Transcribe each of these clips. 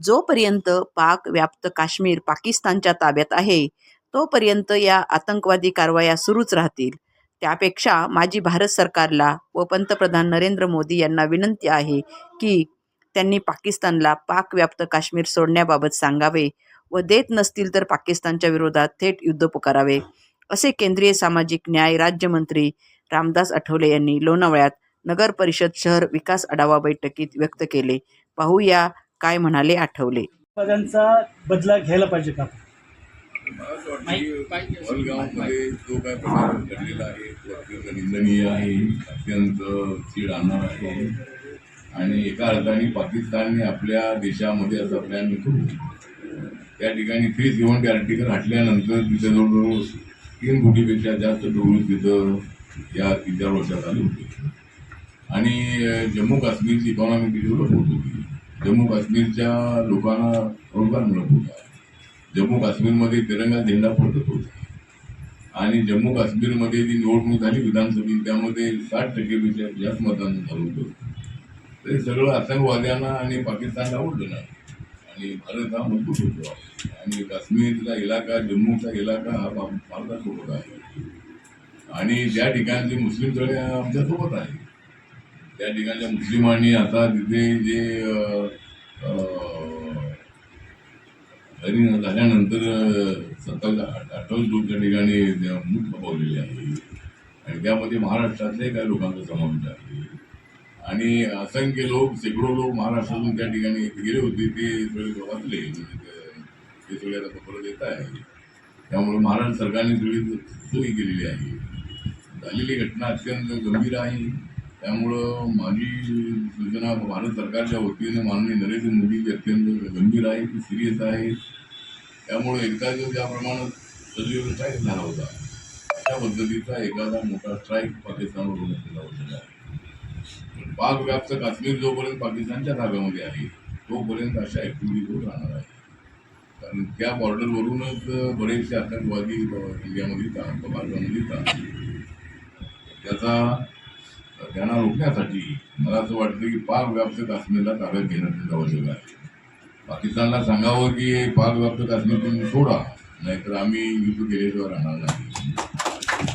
जोपर्यंत पाक व्याप्त काश्मीर पाकिस्तानच्या ताब्यात आहे तोपर्यंत या आतंकवादी कारवाया सुरूच राहतील. त्यापेक्षा माझी भारत सरकारला व पंतप्रधान नरेंद्र मोदी यांना विनंती आहे की त्यांनी पाकिस्तानला पाक व्याप्त काश्मीर सोडण्याबाबत सांगावे व देत नसतील तर पाकिस्तानच्या विरोधात थेट युद्ध पुकारावे असे केंद्रीय सामाजिक न्याय राज्यमंत्री रामदास आठवले यांनी लोणावळ्यात नगर परिषद शहर विकास आढावा बैठकीत व्यक्त केले. पाहूया काय म्हणाले आठवले. पदांचा बदला घ्यायला पाहिजे का? मला असं वाटतं की वडगावमध्ये जो काय प्रकार घडलेला आहे तो अत्यंत निंदनीय आहे अत्यंत चीड आणणार आहे. आणि एका अर्थाने पाकिस्तानने आपल्या देशामध्ये असा प्लॅन करून त्या ठिकाणी थ्री सेवन्टी आर्टिकल हटल्यानंतर तिथे जवळजवळ तीन कोटीपेक्षा जास्त टोळून तिथं या तीन चार वर्षात आले होते. आणि जम्मू काश्मीरची इकॉनॉमी डेव्हलप होत होती जम्मू काश्मीरच्या लोकांना रोजगार मिळत होता. जम्मू काश्मीरमध्ये तिरंगा झेंडा फडकत होता. आणि जम्मू काश्मीरमध्ये जी निवडणूक झाली विधानसभेची त्यामध्ये साठ टक्केपेक्षा जास्त मतदान झालं होतं. ते सगळं आतंकवाद्यांना आणि पाकिस्तानला आवडलं नाही आणि भारत हा मजबूत होतो. आणि काश्मीरचा इलाका जम्मूचा इलाका हा भारतासोबत आहे. आणि ज्या ठिकाणचे मुस्लिम सगळे आमच्यासोबत आहे त्या ठिकाणच्या मुस्लिमांनी आता तिथे जे हरिण झाल्यानंतर सत्तावीस अठ्ठावीस लोक त्या ठिकाणी मूठ खपवलेले आहे. आणि त्यामध्ये महाराष्ट्रातले काही लोकांचा समावेश आहे. आणि असंख्य लोक शेकडो लोक महाराष्ट्रातून त्या ठिकाणी गेले होते ते सगळे वाचले. म्हणजे ते- ते सगळे आता परत येत आहे. त्यामुळे महाराष्ट्र सरकारने सगळी सोयी केलेली आहे. झालेली घटना अत्यंत गंभीर आहे. त्यामुळं माझी सूचना भारत सरकारच्या वतीने माननीय नरेंद्र मोदीची अत्यंत गंभीर आहे ती सिरियस आहे. त्यामुळे एकदा जो ज्याप्रमाणे सजीव स्ट्राईक झाला होता अशा पद्धतीचा एखादा मोठा स्ट्राईक पाकिस्तानवर होण्यात केला आहे पण पाक व्याप्त काश्मीर जोपर्यंत पाकिस्तानच्या भागामध्ये आहे तोपर्यंत अशा ॲक्टिव्हिटी होत राहणार आहे. कारण त्या बॉर्डरवरूनच बरेचसे आतंकवादी इंडियामध्ये येतात भारतामध्ये येतात त्याचा त्यांना रोखण्यासाठी मला असं वाटतं की पाक व्याप्त काश्मीरला ताब्यात घेणं खूप आवश्यक आहे. पाकिस्तानला सांगावं की पाक व्याप्त काश्मीर तुम्ही सोडा नाहीतर आम्ही युद्ध केल्याशिवाय राहणार नाही.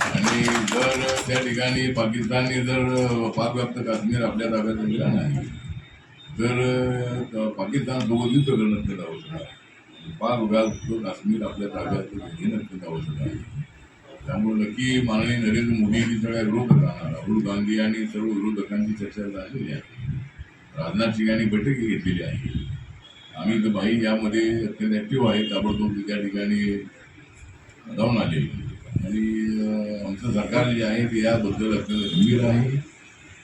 आणि जर त्या ठिकाणी पाकिस्तानने जर पाक व्याप्त काश्मीर आपल्या ताब्यात दिला नाही तर पाकिस्तान सोबत युद्ध करणं अत्यंत आवश्यक आहे. पाक व्याप्त काश्मीर आपल्या ताब्यात घेणं अत्यंत आवश्यक आहे. त्यामुळे नक्की माननीय नरेंद्र मोदींनी सगळ्या विरोधकांना राहुल गांधी आणि सर्व विरोधकांची चर्चा झालेली आहे. राजनाथ सिंग यांनी बैठकी घेतलेली आहे. आम्ही तर बाई यामध्ये अत्यंत ॲक्टिव्ह आहे. ताबडतोब त्या ठिकाणी जाऊन आले. आणि आमचं सरकार जे आहे ते याबद्दल अत्यंत गंभीर आहे.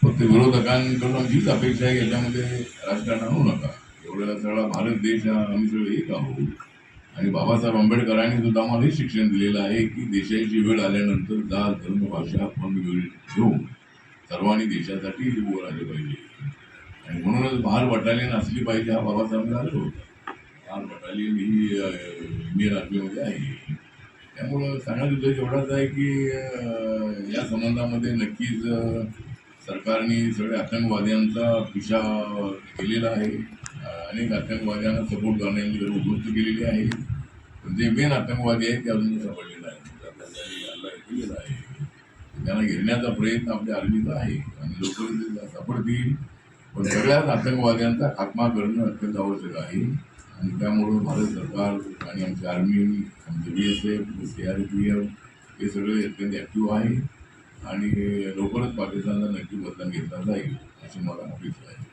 फक्त विरोधकांकडून हीच अपेक्षा आहे याच्यामध्ये राजकारण आणू नका. एवढा सगळा भारत देश हा आम्ही सगळे एक आहोत. आणि बाबासाहेब आंबेडकरांनी सुद्धा मला हे शिक्षण दिलेलं आहे की देशाची वेळ आल्यानंतर जात धर्म भाषा पण वेळ घेऊन सर्वांनी देशासाठी उभं राहिले पाहिजे. आणि म्हणूनच महार बटालियन असली पाहिजे हा बाबासाहेबांना आलं होतं. महार बटालियन ही इंडियन आर्मीमध्ये आहे. त्यामुळं सांगायचं उद्देश एवढाच आहे की या संबंधामध्ये नक्कीच सरकारने सगळ्या आतंकवाद्यांचा पिशा केलेला आहे. अनेक आतंकवाद्यांना सपोर्ट करण्याची गरज उपलब्ध केलेली आहे. पण जे मेन आतंकवादी आहेत ते अजून सापडलेले आहेत. आहे. त्यांना घेण्याचा प्रयत्न आपल्या आर्मीचा आहे. आणि लोक सापडतील. पण सगळ्याच आतंकवाद्यांचा खात्मा करणं अत्यंत आवश्यक आहे. आणि त्यामुळं भारत सरकार आणि आमची आर्मी आमचे B S F C R P F हे सगळे अत्यंत ॲक्टिव्ह आहे. आणि लवकरच पाकिस्तानला नक्की बदला घेतला जाईल अशी मला अपेक्षा आहे.